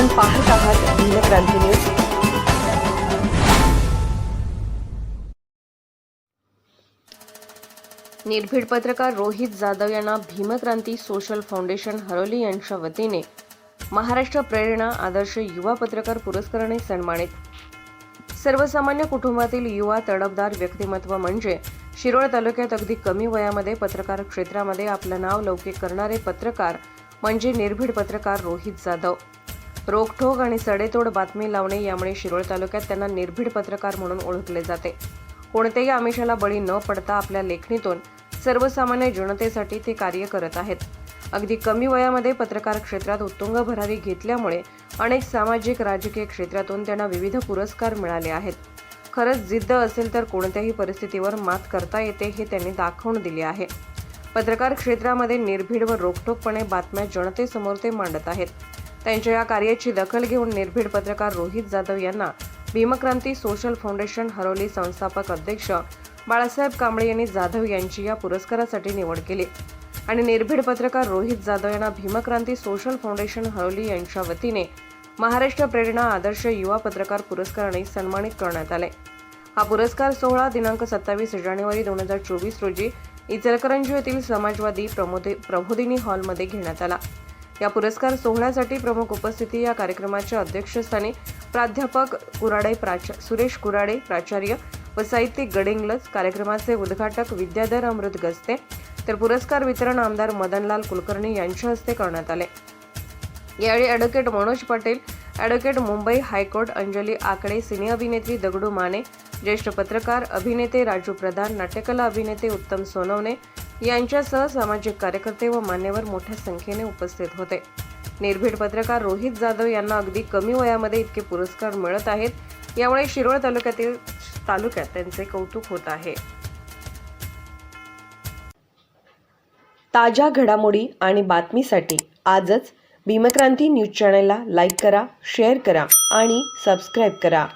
आपण पाहत आहात भीमक्रांती न्यूज. निर्भीड पत्रकार रोहित जाधव यांना भीमक्रांती सोशल फाउंडेशन हरोली यांच्या वतीने महाराष्ट्र प्रेरणा आदर्श युवा पत्रकार पुरस्काराने सन्मानित. सर्वसामान्य कुटुंबातील युवा तडफदार व्यक्तिमत्व म्हणजे शिरोळ तालुक्यात अगदी कमी वयामध्ये पत्रकार क्षेत्रामध्ये आपलं नाव लौकिक करणारे पत्रकार म्हणजे निर्भीड पत्रकार रोहित जाधव. रोखठोक आणि सडेतोड बातमी लावणे यामुळे शिरोळ तालुक्यात त्यांना निर्भीड पत्रकार म्हणून ओळखले जाते. कोणत्याही आमिषाला बळी न पडता आपल्या लेखणीतून सर्वसामान्य जनतेसाठी ते कार्य करत आहेत. अगदी कमी वयामध्ये पत्रकार क्षेत्रात उत्तुंग भरारी घेतल्यामुळे अनेक सामाजिक राजकीय क्षेत्रातून त्यांना विविध पुरस्कार मिळाले आहेत. खरंच जिद्द असेल तर कोणत्याही परिस्थितीवर मात करता येते हे त्यांनी दाखवून दिले आहे. पत्रकार क्षेत्रामध्ये निर्भीड व रोखठोकपणे बातम्या जनतेसमोर ते मांडत आहेत. त्यांच्या या कार्याची दखल घेऊन निर्भीड पत्रकार रोहित जाधव यांना भीमक्रांती सोशल फाउंडेशन हरोली संस्थापक अध्यक्ष बाळासाहेब कांबळे यांनी जाधव यांची या पुरस्कारासाठी निवड केली. आणि निर्भीड पत्रकार रोहित जाधव यांना भीमक्रांती सोशल फाउंडेशन हरोली यांच्या वतीने महाराष्ट्र प्रेरणा आदर्श युवा पत्रकार पुरस्काराने सन्मानित करण्यात आले. हा पुरस्कार सोहळा दिनांक सत्तावीस जानेवारी दोन हजार चोवीस रोजी इचलकरंजी येथील समाजवादी प्रमोदे प्रबोधिनी हॉलमध्ये घेण्यात आला. या पुरस्कार सोहळ्यासाठी प्रमुख उपस्थिती या कार्यक्रमाच्या अध्यक्षस्थानी प्राध्यापक कुराडे प्राच सुरेश कुराडे प्राचार्य व साहित्यिक गडिंगलज कार्यक्रमाचे उद्घाटक विद्याधर अमृत गस्ते तर पुरस्कार वितरण आमदार मदनलाल कुलकर्णी यांच्या हस्ते करण्यात आले. यावेळी advocate Manoj Patel advocate Mumbai high court Anjali Akade cine अभिनेत्री दगडू माने ज्येष्ठ पत्रकार अभिनेते राजू प्रधान नाट्यकला अभिनेते उत्तम सोनवणे यांच्यासह सामाजिक कार्यकर्ते व मान्यवर मोठ्या संख्येने उपस्थित होते. निर्भीड पत्रकार रोहित जाधव यांना अगदी कमी वयामध्ये इतके पुरस्कार मिळत आहेत. यामुळे शिरोळ तालुक्यातील तालुक्यात त्यांचे कौतुक होत आहे. ताज्या घडामोडी आणि बातमीसाठी आजच भीमक्रांती न्यूज चॅनलला लाईक करा शेअर करा आणि सबस्क्राईब करा.